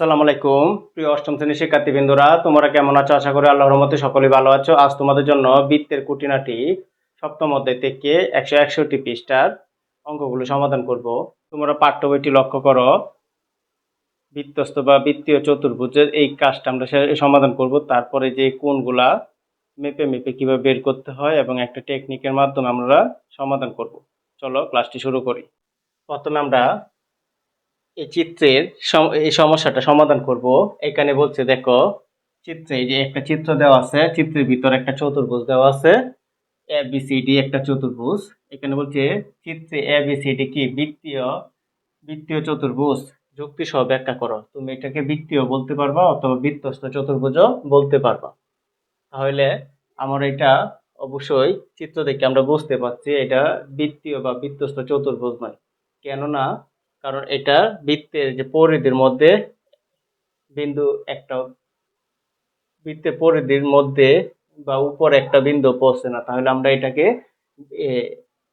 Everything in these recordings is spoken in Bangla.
আসসালামু আলাইকুম। প্রিয় অষ্টম শ্রেণির শিক্ষার্থীবৃন্দরা, তোমরা কেমন আছো? আশা করি আল্লাহর রহমতে সকলেই ভালো আছো। আজ তোমাদের জন্য বৃত্তের কুটিনাটি সপ্তম অধ্যায় থেকে একশো একষট্টি পৃষ্ঠার অঙ্কগুলো সমাধান করব। তোমরা পাঠ্য বইটি লক্ষ্য করো। বৃত্তস্ত বা বৃত্তীয় চতুর্ভুজের এই কাজটা আমরা সমাধান করব। তারপরে যে কোণগুলা মেপে মেপে কীভাবে বের করতে হয় এবং একটা টেকনিকের মাধ্যমে আমরা সমাধান করব। চলো ক্লাসটি শুরু করি। প্রথমে আমরা এই চিত্রের এই সমস্যাটা সমাধান করব। এখানে বলছে, দেখো, চিত্রে যে একটা চিত্র দেওয়া আছে, চিত্রের ভিতর একটা চতুর্ভুজ দেওয়া আছে এ বি সি ডি একটা চতুর্ভুজ। এখানে বলছে, চিত্রে এ বি সি ডি কি? বৃত্তীয় বৃত্তীয় চতুর্ভুজ। যুক্তি সহ ব্যাখ্যা করো। তুমি এটাকে বৃত্তীয় বলতে পারবা অথবা বৃত্তস্থ চতুর্ভুজও বলতে পারবা। তাহলে আমার এটা অবশ্যই চিত্র দেখে আমরা বুঝতে পারছি, এটা বৃত্তীয় বা বৃত্তস্থ চতুর্ভুজ নয়। কেননা কারণ এটা বৃত্তের যে পরিধির মধ্যে বিন্দু একটা, বৃত্তের পরিধির মধ্যে বা উপরে একটা বিন্দু পড়ছে না, তাহলে আমরা এটাকে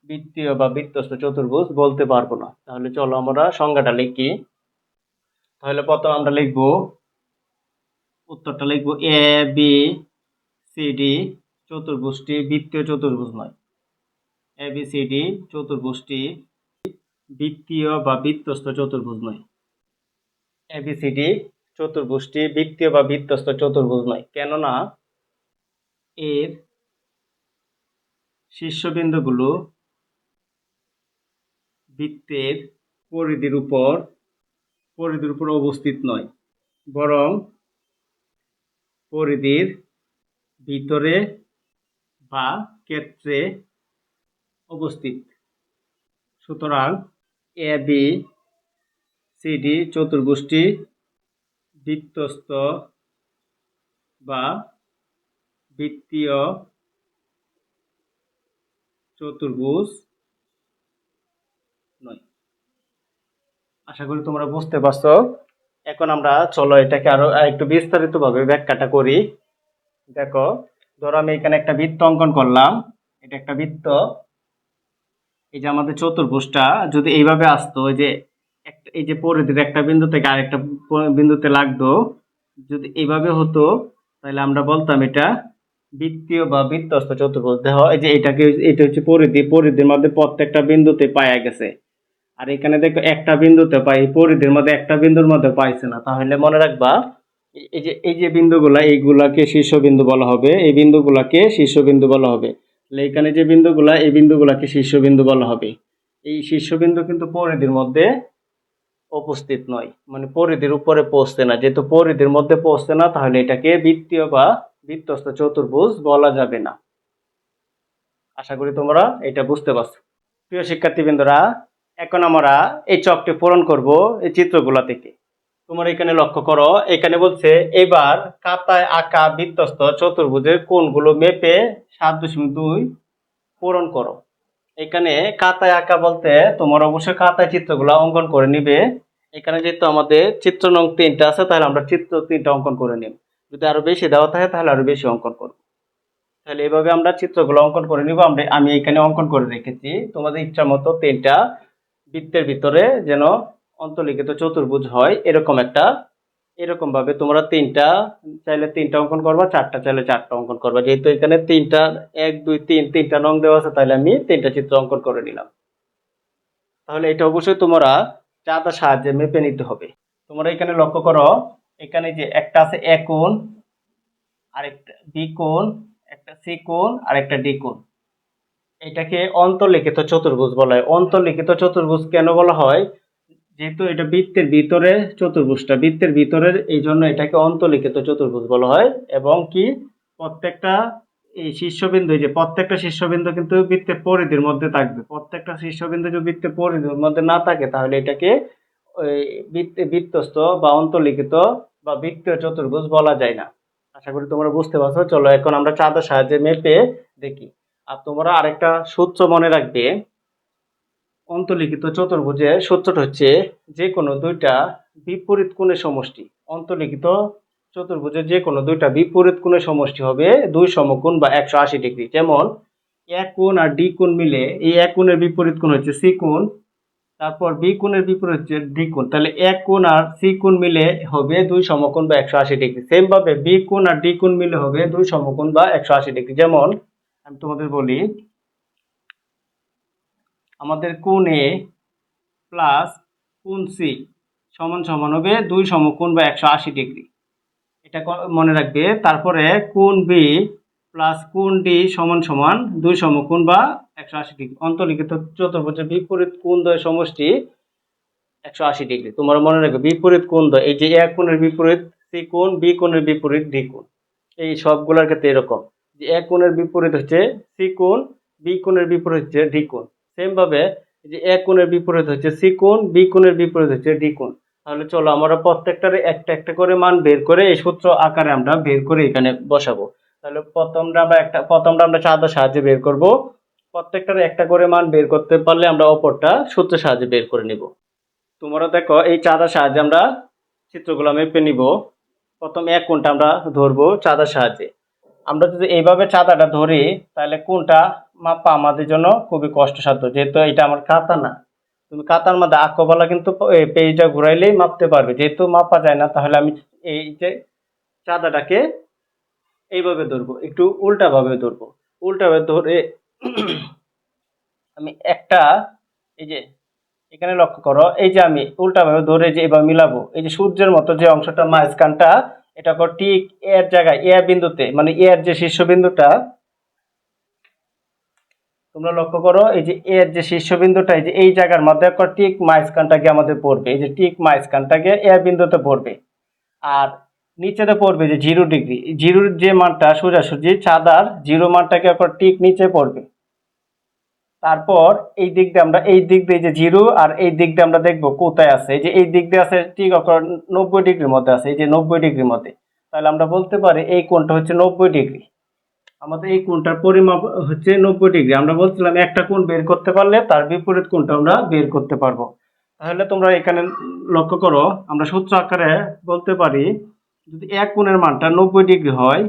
বৃত্তীয় বা বৃত্তস্থ চতুর্ভুজ বলতে পারব না। তাহলে চলো আমরা সংজ্ঞাটা লিখি। তাহলে প্রথম আমরা লিখব, উত্তরটা লিখব এ, বি, সি, ডি চতুর্ভুজটি বৃত্তীয় চতুর্ভুজ নয়। এ, বি, সি, ডি চতুর্ভুজটি বৃত্তীয় বা বৃত্তস্থ চতুর্ভুজ নয়। এবিসিডি চতুর্ভুজটি বৃত্তীয় বা বৃত্তস্থ চতুর্ভুজ নয়। কেননা এর শীর্ষবিন্দুগুলো বৃত্তের পরিধির উপর পরিধির উপর অবস্থিত নয়। বরং পরিধির ভিতরে বা ক্ষেত্রে অবস্থিত। সুতরাং এ বি সিডি চতুর্ভুজটি বৃত্তস্থ বা বৃত্তীয় চতুর্ভুজ নয়। আশা করি তোমরা বুঝতে পারছ। এখন আমরা চলো এটাকে আরও একটু বিস্তারিতভাবে ব্যাখ্যাটা করি। দেখো, ধরো আমি এখানে একটা বৃত্ত অঙ্কন করলাম। এটা একটা বৃত্ত। এই যে আমাদের চতুর্ভুজটা যদি এইভাবে আসতো যে এই যে পরিধির একটা বিন্দু থেকে আরেকটা বিন্দুতে লাগতো, যদি এইভাবে হতো, তাহলে আমরা বলতাম এটা বৃত্তীয় বা বৃত্তস্থ চতুর্ভুজ। দেখো, এই যে এটাকে, এটা হচ্ছে পরিধি, পরিধির মধ্যে প্রত্যেকটা বিন্দুতে পাওয়া গেছে। আর এখানে দেখো, একটা বিন্দুতে পাই পরিধির মধ্যে একটা বিন্দুর মধ্যে পাইছে না। তাহলে মনে রাখবা, এই যে এই যে বিন্দুগুলা, এইগুলাকে শীর্ষবিন্দু বলা হবে, এই বিন্দুগুলাকে শীর্ষবিন্দু বলা হবে। তাহলে এখানে যে বিন্দুগুলা, এই বিন্দুগুলাকে শীর্ষবিন্দু বলা হবে। এই শীর্ষবিন্দু কিন্তু পরিধির মধ্যে উপস্থিত নয়। মানে পরিধির উপরে পৌঁছতে না। যেহেতু পরিধির মধ্যে পৌঁছতে না, তাহলে এটাকে বৃত্তীয় বা বৃত্তস্থ চতুর্ভুজ বলা যাবে না। আশা করি তোমরা এটা বুঝতে পারছ। প্রিয় শিক্ষার্থীবৃন্দরা, এখন আমরা এই চকটি পূরণ করব এই চিত্রগুলা থেকে। তোমরা এখানে লক্ষ্য করো, এখানে বলছে, এবার কাতায় আঁকা বৃত্তস্থ চতুর্ভুজের কোণগুলো মেপে সাত দশমিক দুই পূরণ করো। এখানে কাতায় আঁকা বলতে তোমার অবশ্যই কাতায় চিত্রগুলো অঙ্কন করে নিবে। এখানে যেহেতু আমাদের চিত্র নং তিনটা আছে, তাহলে আমরা চিত্র তিনটা অঙ্কন করে নিব। যদি আরও বেশি দেওয়া থাকে, তাহলে আরও বেশি অঙ্কন করব। তাহলে এভাবে আমরা চিত্রগুলো অঙ্কন করে নিব। আমরা, আমি এখানে অঙ্কন করে রেখেছি। তোমাদের ইচ্ছা মতো তিনটা বৃত্তের ভিতরে যেন অন্তর্লিখিত চতুর্ভুজ হয় এরকম একটা, এরকম ভাবে তোমরা তিনটা, চাইলে তিনটা অঙ্কন করবা, চারটা চাইলে চারটা অঙ্কন করবা। যেহেতু এখানে তিনটা, এক, দুই, তিন, তিনটা রং দেওয়া আছে তাহলে আমি তিনটা চিত্র অঙ্কন করে নিলাম। তাহলে এটা অবশ্যই তোমরা চাঁদার সাহায্যে মেপে নিতে হবে। তোমরা এখানে লক্ষ্য করো, এখানে যে একটা আছে এ কোণ, আরেকটা বি কোণ, একটা সি কোণ আর একটা ডি কোণ। এটাকে অন্তর্লিখিত চতুর্ভুজ বলা। হয় অন্তর্লিখিত চতুর্ভুজ কেন বলা হয়? যেহেতু এটা বৃত্তের ভিতরে চতুর্ভুজটা, বৃত্তের ভিতরের এই জন্য এটাকে অন্তর্লিখিত চতুর্ভুজ বলা হয়। এবং কি? প্রত্যেকটা এই শীর্ষবিন্দু যে প্রত্যেকটা শীর্ষবিন্দু কিন্তু বৃত্তের পরিধির মধ্যে থাকবে। প্রত্যেকটা শীর্ষবিন্দু যদি বৃত্তের পরিধির মধ্যে না থাকে, তাহলে এটাকে বৃত্তস্থ বা অন্তর্লিখিত বা বৃত্তীয় চতুর্ভুজ বলা যায় না। আশা করি তোমরা বুঝতে পারছ। চলো এখন আমরা চাঁদের সাহায্যে মেপে দেখি। আর তোমরা আরেকটা সূত্র মনে রাখবে। অন্তর্লিখিত চতুর্ভুজের সূত্রটা হচ্ছে যে কোনো দুইটা বিপরীত কোণের সমষ্টি। অন্তর্লিখিত চতুর্ভুজের যে কোনো দুইটা বিপরীত কোণের সমষ্টি হবে দুই সমকোণ বা একশো আশি ডিগ্রি। যেমন, এক কোণ আর ডি কোণ মিলে এই এক কোণের বিপরীত কোণ হচ্ছে সি কোণ, তারপর বি কোণের বিপরীত হচ্ছে ডি কোণ। তাহলে এক কোণ আর সি কোণ মিলে হবে দুই সমকোণ বা একশো আশি ডিগ্রি। সেম ভাবে বি কোণ আর ডি কোণ মিলে হবে দুই সমকোণ বা একশো আশি ডিগ্রি। যেমন, আমি তোমাদের বলি আমাদের কোণ এ প্লাস কোণ সি সমান সমান হবে দুই সমকোণ বা একশো আশি ডিগ্রি। এটা মনে রাখবে, তারপরে কোণ বি প্লাস কোণ ডি সমান সমান দুই সমকোণ বা একশো আশি ডিগ্রি। অন্তর্লিখিত চতুর্ভুজের বিপরীত কোণ দ্বয় সমষ্টি একশো আশি ডিগ্রি। তোমরা মনে রাখবে, বিপরীত কোণ দ্বয় এই যে এক কোণের বিপরীত সি কোণ, বি কোণের বিপরীত ডি কোণ। এই সবগুলোর ক্ষেত্রে এরকম যে এক কোণের বিপরীত হচ্ছে সি কোণ, বি কোণের বিপরীত হচ্ছে ডি কোণ। সেম ভাবে এই যে এক কোণের বিপরীত হচ্ছে সি কোণ বি কোণের বিপরীত হচ্ছে ডি কোণ। তাহলে চলো আমরা প্রত্যেকটার একটা একটা করে মান বের করে এই সূত্র আকারে আমরা বের করে এখানে বসাবো। তাহলে প্রথমটা আমরা একটা, প্রথমটা আমরা চাঁদার সাহায্যে বের করব। প্রত্যেকটার একটা করে মান বের করতে পারলে আমরা অপরটা সূত্রের সাহায্যে বের করে নিব। তোমরা দেখো এই চাঁদার সাহায্যে আমরা চিত্রগুলো মেপে নিব। প্রথম এক কোণটা আমরা ধরবো চাঁদার সাহায্যে। আমরা যদি এইভাবে চাঁদাটা ধরি, তাহলে কোনটা মাপা আমাদের জন্য খুবই কষ্টসাধ্য, যেহেতু এটা আমার খাতা না। তুমি খাতার মধ্যে আঁকোবালা কিন্তু এই পেজটা ঘুরাইলেই মাপতে পারবে। যেহেতু মাপা যায় না, তাহলে আমি এই যে চাঁদাটাকে এইভাবে ধরবো, একটু উল্টাভাবে ধরবো। উল্টাভাবে ধরে আমি একটা, এই যে এখানে লক্ষ্য করো, এই যে আমি উল্টাভাবে ধরে যে এবার মিলাবো, এই যে সূর্যের মতো যে অংশটা মাঝখানটা, এটা ঠিক এর জায়গায়, এ বিন্দুতে মানে এর যে শীর্ষবিন্দুটা তোমরা লক্ষ্য করো, এই যে এর যে শীর্ষবিন্দুটা, এই যে এই জায়গার মধ্যে একটা টিক মাঝখানটাকে আমাদের পড়বে। এই যে টিক মাঝখানটাকে এ বিন্দুতে পড়বে। আর নিচেতে পড়বে যে জিরো ডিগ্রি। জিরোর যে মানটা সোজাসুজি চাঁদার জিরো মানটাকে একটা টিক নিচে পড়বে। তারপর এই দিক দিয়ে আমরা, এই দিক দিয়ে যে জিরো আর এই দিক দিয়ে আমরা দেখব কোথায় আছে। এই যে এই দিক দিয়ে আছে ঠিক নব্বই ডিগ্রির মধ্যে আছে। এই যে নব্বই ডিগ্রির মধ্যে। তাহলে আমরা বলতে পারি এই কোণটা হচ্ছে নব্বই ডিগ্রি। আমাদের এই কোণটার পরিমাপ হচ্ছে নব্বই ডিগ্রি। আমরা বলছিলাম একটা কোণ বের করতে পারলে তার বিপরীত কোণটা আমরা বের করতে পারব। তাহলে তোমরা এখানে লক্ষ্য করো, আমরা সূত্র আকারে বলতে পারি, যদি এক কোণের মানটা নব্বই ডিগ্রি হয়,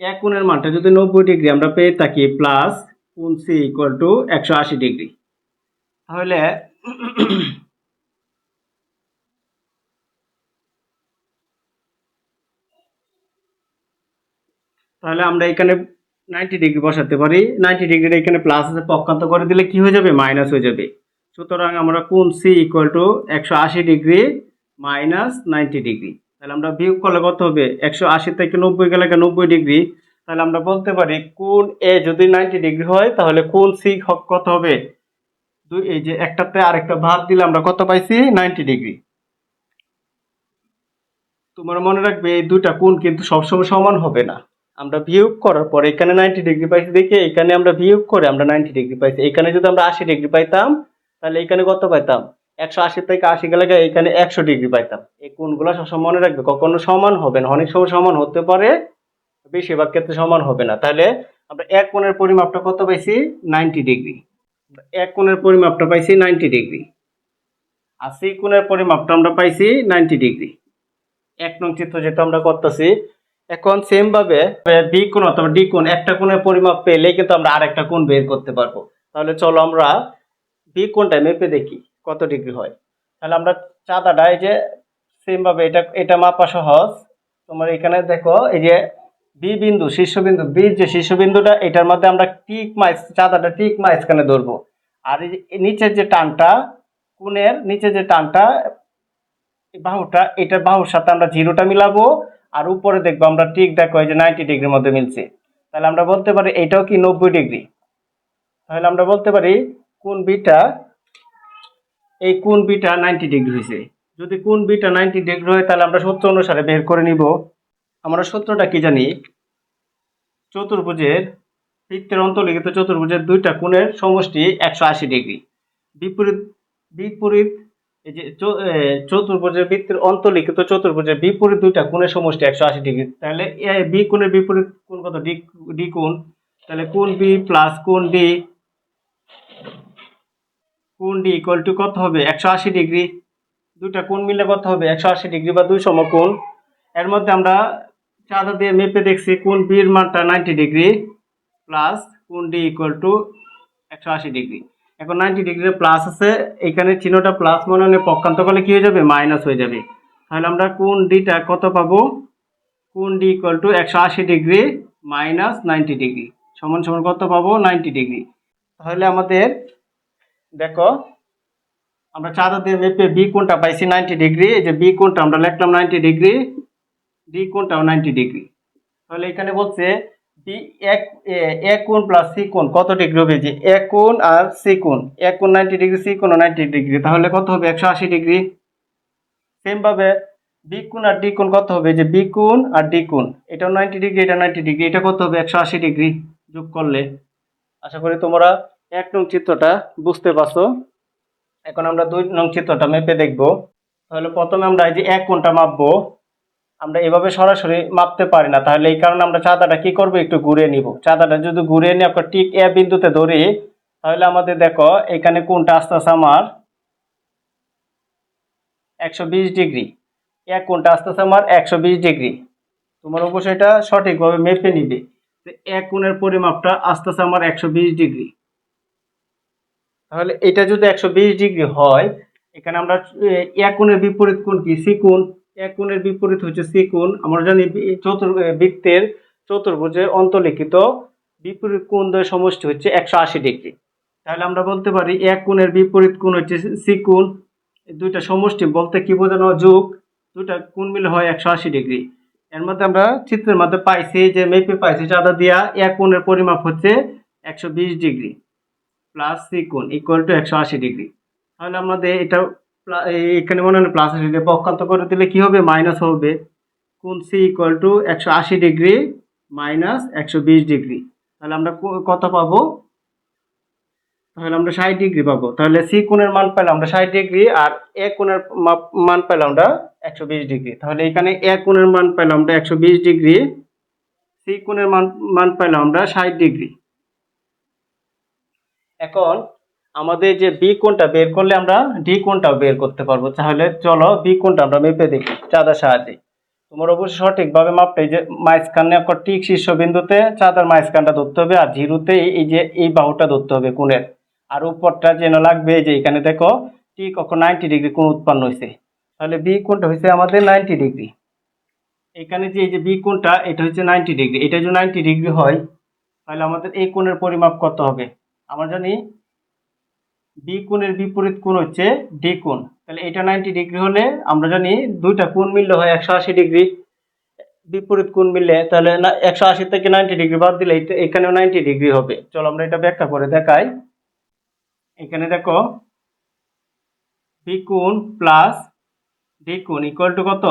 এক কোণের মানটা যদি নব্বই ডিগ্রি আমরা পেয়ে থাকি প্লাস কোণ সি ইকুয়াল টু একশো আশি ডিগ্রি। তাহলে তাহলে আমরা এখানে নাইনটি ডিগ্রি বসাতে পারি। নাইনটি ডিগ্রির এখানে প্লাস আছে পক্ষান্ত করে দিলে কি হয়ে যাবে? মাইনাস হয়ে যাবে। সুতরাং আমরা কোন সি ইকুয়াল টু একশো আশি ডিগ্রি মাইনাস নাইনটি ডিগ্রি তাহলে আমরা বিয়োগ করলে কত হবে? একশো আশি থেকে নব্বই গেলে নব্বই ডিগ্রি তাহলে আমরা বলতে পারি, কোন এ যদি নাইনটি ডিগ্রি হয়, তাহলে কোন সি কত হবে? দুই এই যে একটাতে আরেকটা ভাগ দিলে আমরা কত পাইছি? নাইনটি ডিগ্রি তোমার মনে রাখবে, এই দুইটা কোন কিন্তু সবসময় সমান হবে না। আমরা বিয়োগ করার পর এখানে নাইনটি ডিগ্রি পাইছি দেখে, এখানে আমরা বিয়োগ করে আমরা নাইনটি ডিগ্রি পাইছি। এখানে যদি আমরা আশি ডিগ্রি পাইতাম, তাহলে এখানে কত পাইতাম? একশো আশি থেকে আশি গেলে এখানে একশো ডিগ্রি পাইতাম। এই কোণগুলো সবসময় মনে রাখবে, কখনো সমান হবে না। অনেক সময় সমান হতে পারে, বেশিরভাগ ক্ষেত্রে সমান হবে না। তাহলে আমরা এক কোণের পরিমাপটা কত পাইছি? নাইনটি ডিগ্রি এক কোণের পরিমাপটা পাইছি নাইনটি ডিগ্রি আর সি কোণের পরিমাপটা আমরা পাইছি নাইনটি ডিগ্রি এক নং চিত্র যেটা আমরা করতেছি এখন সেম ভাবে বি কোণ অথবা ডি কোণ, একটা কোণের পরিমাপ পেলে কিন্তু আমরা আরেকটা কোণ বের করতে পারব। তাহলে চলো আমরা বি কোণটা মেপে দেখি কত ডিগ্রি হয়। তাহলে আমরা চাঁদাটা, এই যে সেম ভাবে এটা এটা মাপা সহজ। তোমার এখানে দেখো, এই যে বি বিন্দু, শীর্ষবিন্দু বি যে শীর্ষবিন্দুটা, এটার মধ্যে আমরা টিক মাইস চাঁদাটা টিক মাইসখানে ধরবো। আর এই যে নিচের যে টানটা, কোণের নিচে যে টানটা, বাহুটা, এটার বাহুর সাথে আমরা জিরোটা মিলাবো। আর উপরে দেখব আমরা ঠিক দেখো, এই যে নাইনটি ডিগ্রির মধ্যে মিলছে। তাহলে আমরা বলতে পারি এটাও কি নব্বই ডিগ্রি তাহলে আমরা বলতে পারি কোন বিটা, এই কোন বিটা নাইনটি ডিগ্রি হয়েছে? যদি কোন বিটা নাইনটি ডিগ্রি হয়, তাহলে আমরা সূত্র অনুসারে বের করে নিব। আমরা সূত্রটা কি জানি? চতুর্ভুজের বৃত্তের অন্তর্লিখিত চতুর্ভুজের দুইটা কোণের সমষ্টি একশো আশি ডিগ্রি বিপরীত বিপরীত যে চতুর্ভুজের বৃত্তের অন্তর্লিখিত চতুর্ভুজের বিপরীত দুইটা কোণের সমষ্টি একশো আশি ডিগ্রি। তাহলে বি কোণের বিপরীত কোণ কত? ডি ডি কোণ। তাহলে কোণ বি প্লাস কোণ ডি কোণ ডি ইকুয়াল টু কত হবে? একশো আশি ডিগ্রি। দুইটা কোণ মিলে কত হবে? একশো আশি ডিগ্রি বা দুই সমকোণ। এর মধ্যে আমরা চাঁদা দিয়ে মেপে দেখছি কোণ বির মানটা নাইনটি ডিগ্রি প্লাস কোণ ডি ইকুয়াল টু একশো আশি ডিগ্রি। এখন নাইনটি ডিগ্রি প্লাস আছে, এখানে চিহ্নটা প্লাস মনে হলে পক্ষান্ত করলে কি হয়ে যাবে? মাইনাস হয়ে যাবে। তাহলে আমরা কোন ডিটা কত পাবো? কোন ডি ইকুয়াল টু একশো আশি ডিগ্রি মাইনাস নাইনটি ডিগ্রি সমান সমান কত পাবো? নাইনটি ডিগ্রি তাহলে আমাদের, দেখো, আমরা চাঁদা দিয়ে মেপে বি কোনটা পাইছি? নাইনটি ডিগ্রি এই যে বি কোনটা, আমরা লিখলাম নাইনটি ডিগ্রি ডি কোনটাও নাইনটি ডিগ্রি তাহলে এখানে বলছে বি এক, এ- কোণ প্লাস সি কোণ, কত ডিগ্রি হবে যে এ কোণ আর সি কোণ? এ কোণ নাইনটি ডিগ্রি, সি কোণ নাইনটি ডিগ্রি, তাহলে কত হবে? একশো আশি ডিগ্রি। সেম ভাবে বি কোণ আর ডি কোণ কত হবে? যে বি কোণ আর ডি কোণ, এটাও নাইনটি ডিগ্রি, এটা নাইনটি ডিগ্রি, এটা কত হবে? একশো আশি ডিগ্রি। যোগ করলে, আশা করি তোমরা এক নং চিত্রটা বুঝতে পারছ। এখন আমরা দুই নং চিত্রটা মেপে দেখব। তাহলে প্রথমে আমরা এই যে এক কোণটা মাপবো। আমরা এভাবে সরাসরি মাপতে পারি না। তাহলে এই কারণে আমরা চাঁদাটা কি করব? একটু ঘুরে নিব। চাঁদাটা যদি ঘুরিয়ে নিয়ে আপনার ঠিক এ বিন্দুতে ধরি, তাহলে আমাদের দেখো, এখানে কোনটা আস্তে আস্তে আমার একশো বিশ ডিগ্রি। এক কোনটা আস্তে আস্তে আমার একশো বিশ ডিগ্রি। তোমার অবশ্যই এটা সঠিকভাবে মেপে নিবে। এক কোণের পরিমাপটা আস্তে আস্তে আমার একশো বিশ ডিগ্রি। তাহলে এটা যদি একশো বিশ ডিগ্রি হয়, এখানে আমরা এক কোণের বিপরীত কোণ কি? সি এক কোণের বিপরীত হচ্ছে সি কোণ। আমরা জানি চতুর বৃত্তের চতুর্ভুজের অন্তলিখিত বিপরীত কোণ দ্বয় সমষ্টি হচ্ছে একশো আশি ডিগ্রি। তাহলে আমরা বলতে পারি এক কোণের বিপরীত কোণ হচ্ছে সি কোণ। দুইটা সমষ্টি বলতে কি বোঝানো যোগ? দুইটা কোণ মিলে হয় একশো আশি ডিগ্রি। এর মধ্যে আমরা চিত্রের মধ্যে পাইছি যে মেপে পাইছি চাঁদা দিয়া এক কোণের পরিমাপ হচ্ছে একশো বিশ ডিগ্রি প্লাস সি কোণ ইকুয়াল টু একশো আশি ডিগ্রি। তাহলে আমাদের এটা এখানে মনে হয় প্লাস আশি ডিগ্রি পক্ষান্ত করে দিলে কি হবে? মাইনাস হবে কোন সি ইকুয়াল টু একশো আশি ডিগ্রি মাইনাস একশো বিশ ডিগ্রি তাহলে আমরা কত পাবো? তাহলে আমরা ষাট ডিগ্রি পাবো। তাহলে সি কোণের মান পেলাম আমরা ষাট ডিগ্রি আর এ কোণের মান পেলাম আমরা একশো বিশ ডিগ্রি তাহলে এখানে এ কোণের মান পেলাম আমরা একশো বিশ ডিগ্রি সি কোণের মান মান পেলাম আমরা ষাট ডিগ্রি এখন আমাদের যে বি কোণটা বের করলে আমরা ডি কোণটাও বের করতে পারব। তাহলে চলো বি কোণটা আমরা মেপে দেখি, চাঁদার সাহায্যে। তোমার অবশ্যই সঠিকভাবে মাপতে এই যে একটা ঠিক শীর্ষবিন্দুতে চাঁদার মাঝখানটা ধরতে হবে আর জিরোতে এই- যে এই বাহুটা ধরতে হবে কোণের। আর উপরটা যেন লাগবে যে এখানে দেখো, ঠিক কখন নাইনটি ডিগ্রি কোণ উৎপন্ন হয়েছে। তাহলে বি কোণটা হয়েছে আমাদের নাইনটি ডিগ্রি এখানে যে এই যে বি কোণটা, এটা হচ্ছে নাইনটি ডিগ্রি এটা যদি নাইনটি ডিগ্রি হয়, তাহলে আমাদের এই কোণের পরিমাপ কত হবে। আমরা জানি বি কোণের বিপরীত কোণ হচ্ছে ডি কোণ। তাহলে এটা নাইনটি ডিগ্রি হলে আমরা জানি দুইটা কোণ মিললে হয় একশো আশি ডিগ্রি বিপরীত কোণ মিললে তাহলে একশো আশি থেকে নাইনটি ডিগ্রি বাদ দিলে এখানেও নাইনটি ডিগ্রি হবে। চলো আমরা এটা ব্যাখ্যা করে দেখাই। এখানে দেখো বি কোণ প্লাস ডি কোণ ইকুয়াল টু কত?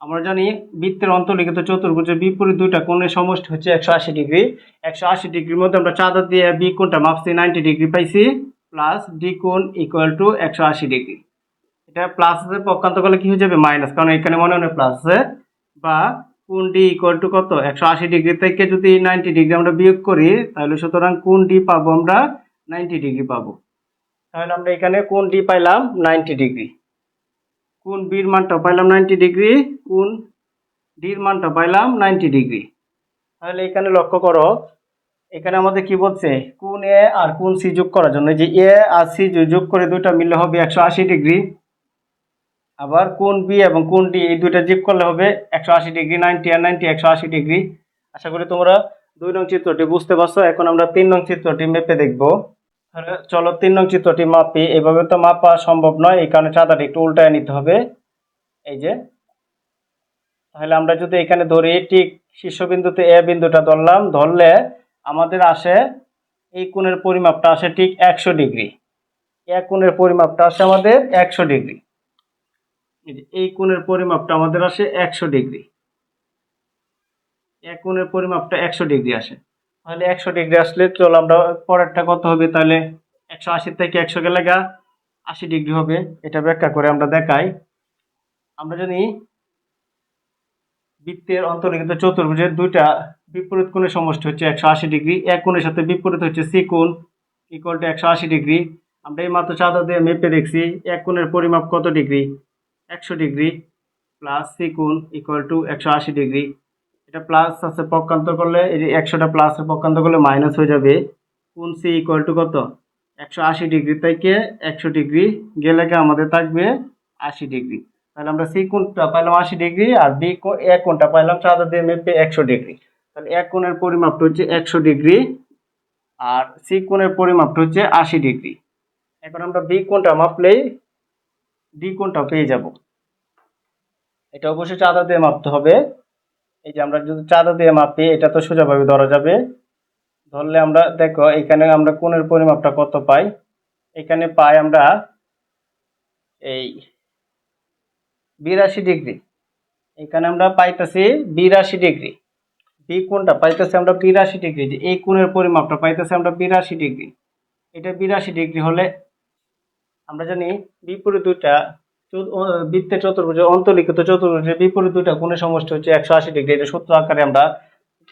আমরা জানি বৃত্তের অন্তর্লিখিত চতুর্ভুজের বিপরীত দুইটা কোণের সমষ্টি হচ্ছে একশো আশি ডিগ্রি একশো আশি ডিগ্রির মধ্যে আমরা চাঁদা দিয়ে বি কোণটা মাপছি নাইনটি ডিগ্রি পাইছি। প্লাস ডি কোণ ইকুয়াল টু একশো আশি ডিগ্রি এটা প্লাস আছে পক্ষান্ত করলে কি হয়ে যাবে? মাইনাস কারণ এখানে মনে হয় প্লাস আছে বা কোণ ডি ইকুয়াল টু কত? একশো আশি ডিগ্রি থেকে যদি নাইনটি ডিগ্রি আমরা বিয়োগ করি, তাহলে সুতরাং কোণ ডি পাবো আমরা নাইনটি ডিগ্রি পাবো। তাহলে আমরা এখানে কোণ ডি পাইলাম নাইনটি ডিগ্রি কোন বির মানটা পাইলাম নাইনটি ডিগ্রি কোন ডির মানটা পাইলাম নাইনটি ডিগ্রি তাহলে এখানে লক্ষ্য করো এখানে আমাদের কি বলছে? কোন এ আর কোন সি যোগ করার জন্য? যে এ আর সি যোগ করে দুইটা মিললে হবে একশো আশি ডিগ্রি। আবার কোন বি এবং কোন ডি, এই দুইটা যোগ করলে হবে একশো আশি ডিগ্রি, নাইনটি আর নাইনটি একশো আশি ডিগ্রি। আশা করি তোমরা দুই নং চিত্রটি বুঝতে পারছ। এখন আমরা তিন নং চিত্রটি মেপে দেখব। চলো তিন নং চিত্রটি মাপি। এভাবে তো মাপা সম্ভব নয়, এই কারণে চাঁদাটি একটু উল্টায় নিতে হবে। এই যে। তাহলে আমরা যদি এখানে ধরি, ঠিক শীর্ষবিন্দুতে এ বিন্দুটা ধরলাম, ধরলে আমাদের আসে, এই কোণের পরিমাপটা আসে ঠিক একশো ডিগ্রি। এক কোণের পরিমাপটা আসে আমাদের একশো ডিগ্রি। এই কোণের পরিমাপটা আমাদের আসে একশো ডিগ্রি। এক কোণের পরিমাপটা একশো ডিগ্রি আসে। তাহলে একশো ডিগ্রি আসলে চলো আমরা পরেরটা কত হবে তাহলে? একশো আশি থেকে একশো গেলে গা, আশি ডিগ্রি হবে। এটা ব্যাখ্যা করে আমরা দেখাই। আমরা জানি বৃত্তের অন্তর্লিখিত চতুর্ভুজের দুইটা বিপরীত কোণের সমষ্টি হচ্ছে একশো আশি ডিগ্রি, এক কোণের সাথে বিপরীত হচ্ছে সি কোণ ইকুয়াল টু একশো আশি ডিগ্রি। আমরা এই মাত্র চাঁদা দিয়ে মেপে দেখছি এক কোণের পরিমাপ কত ডিগ্রি? একশো ডিগ্রি প্লাস সি কোণ ইকুয়াল টু একশো আশি ডিগ্রি। এটা প্লাস আছে পক্ষান্তর করলে, এই যে একশোটা প্লাসের পক্ষান্তর করলে মাইনাস হয়ে যাবে। কোন সি ইকুয়াল টু কত? একশো আশি ডিগ্রি থেকে একশো ডিগ্রি গেলে আমাদের থাকবে আশি ডিগ্রি। তাহলে আমরা সি কোণটা পাইলাম আশি ডিগ্রি আর বি এক কোণটা পাইলাম চাঁদা দিয়ে মেপে একশো ডিগ্রি। তাহলে এক কোণের পরিমাপটা হচ্ছে একশো ডিগ্রি আর সি কোণের পরিমাপটা হচ্ছে আশি ডিগ্রি। এখন আমরা বি কোণটা মাপলেই ডি কোণটা পেয়ে যাব। এটা অবশ্যই চাঁদা দিয়ে মাপতে হবে। এই যে আমরা যদি চাঁদা দিয়ে মাপি, এটা তো সোজাভাবে ধরা যাবে। ধরলে আমরা, দেখো, এখানে আমরা কোণের পরিমাপটা কত পাই? এখানে পাই আমরা এই বিরাশি ডিগ্রি। এখানে আমরা পাইতেছি বিরাশি ডিগ্রি। বি কোণটা পাইতেছি আমরা বিরাশি ডিগ্রি, যে এই কোণের পরিমাপটা পাইতেছি আমরা বিরাশি ডিগ্রি। এটা বিরাশি ডিগ্রি হলে আমরা জানি বিপরীত দুইটা বৃত্তের চতুর্ভুজে, অন্তর্লিখিত চতুর্ভুজের বিপরীত দুইটা কোণের সমষ্টি হচ্ছে একশো আশি ডিগ্রি। এটা সূত্র আকারে আমরা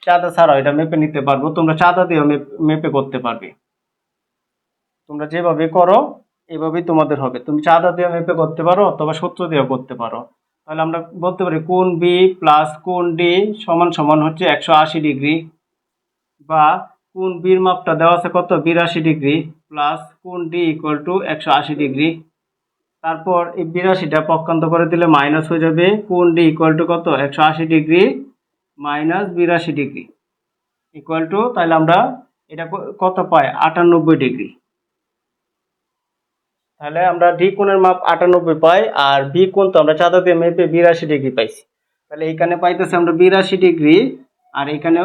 চাঁদা ছাড়াও এটা মেপে নিতে পারব। তোমরা চাঁদা দিয়েও মেপ- করতে পারবে। তোমরা যেভাবে করো, এভাবেই তোমাদের হবে। তুমি চাঁদা দিয়ে মেপে করতে পারো অথবা সূত্র দিয়েও করতে পারো। তাহলে আমরা বলতে পারি কোন বি প্লাস কোন ডি সমান সমান হচ্ছে একশো আশি ডিগ্রি বা কোন বির মাপটা দেওয়া আছে কত? বিরাশি ডিগ্রি প্লাস কোন ডি ইকুয়াল টু একশো আশি ডিগ্রি। তারপর এই বিরাশিটা পক্ষান্ত করে দিলে মাইনাস হয়ে যাবে। কোন ডি ইকুয়াল টু কত? একশো আশি ডিগ্রি মাইনাস বিরাশি ডিগ্রি ইকুয়াল টু তাহলে আমরা এটা কত পাই? আটানব্বই ডিগ্রি। তাহলে আমরা ডি কোণের মাপ আটানব্বই পাই আর বি কোণ তো আমরা চাঁদা দিয়ে মেপে বিরাশি ডিগ্রি পাইছি। তাহলে এইখানে পাইতেছি আমরা বিরাশি ডিগ্রি আর এখানে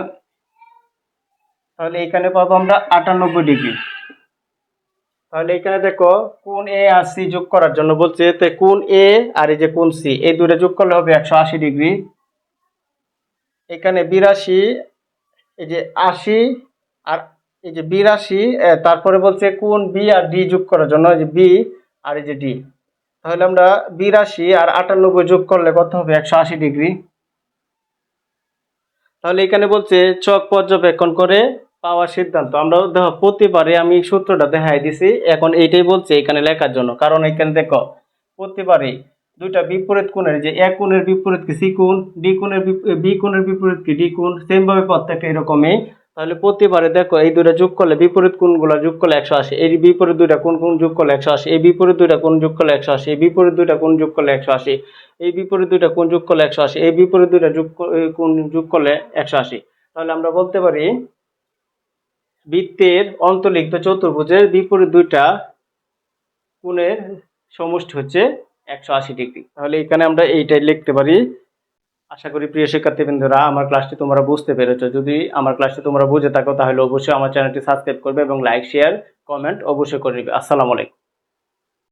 তাহলে এখানে পাবো আমরা আটানব্বই ডিগ্রি। তাহলে এখানে দেখো কোন এ আর সি যোগ করার জন্য বলছে তো কোন এ আর এই যে কোন সি এই দুটো যোগ করলে হবে একশো আশি ডিগ্রি। এখানে বিরাশি, এই যে আশি আর এই যে বিরাশি এ, তারপরে বলছে কোন বি আর ডি যোগ করার জন্য এই যে বি আর এই যে ডি তাহলে আমরা বিরাশি আর আটানব্বই যোগ করলে কত হবে? একশো আশি ডিগ্রি। তাহলে এখানে বলছে চক পর্যবেক্ষণ করে পাওয়ার সিদ্ধান্ত। আমরা দেখো প্রতিবারে আমি সূত্রটা দেখাই দিছি এখন এইটাই বলছে এখানে লেখার জন্য। কারণ এখানে দেখো প্রতিবারে দুইটা বিপরীত কোণের যে এক কোণের বিপরীত কি সি কোণ ডি কোণের বি কোণের বিপরীত কি ডি কোণ সেমভাবে প্রত্যেকটা এরকমই তাহলে প্রতিবারে দেখো, এই দুইটা যোগ করলে বিপরীত কোনগুলো যোগ করলে একশো আশি, এই বিপরীত দুইটা কোন কোন যোগ করলে একশো আশি, এই বিপরীত দুইটা কোন যোগ করলে একশো আশি, এই বিপরীত দুইটা কোন যোগ করলে একশো আশি, এই বিপরীত দুইটা কোন যোগ করলে একশো আশি, এই বিপরীত দুইটা যোগ ক- এই কোণ যোগ করলে একশো আশি। তাহলে আমরা বলতে পারি, বৃত্তের অন্তর্লিখিত চতুর্ভুজের বিপরীত দুইটা কোণের সমষ্টি হচ্ছে একশো আশি ডিগ্রি। তাহলে এখানে আমরা এইটাই লিখতে পারি আশা করি প্রিয় শিক্ষার্থীবৃন্দরা, আমার ক্লাসটি তোমরা বুঝতে পেরেছ। যদি আমার ক্লাসটি তোমরা বুঝে থাকো, তাহলে অবশ্যই আমার চ্যানেলটি সাবস্ক্রাইব করবে এবং লাইক শেয়ার কমেন্ট অবশ্যই করে আসসালামু আলাইকুম।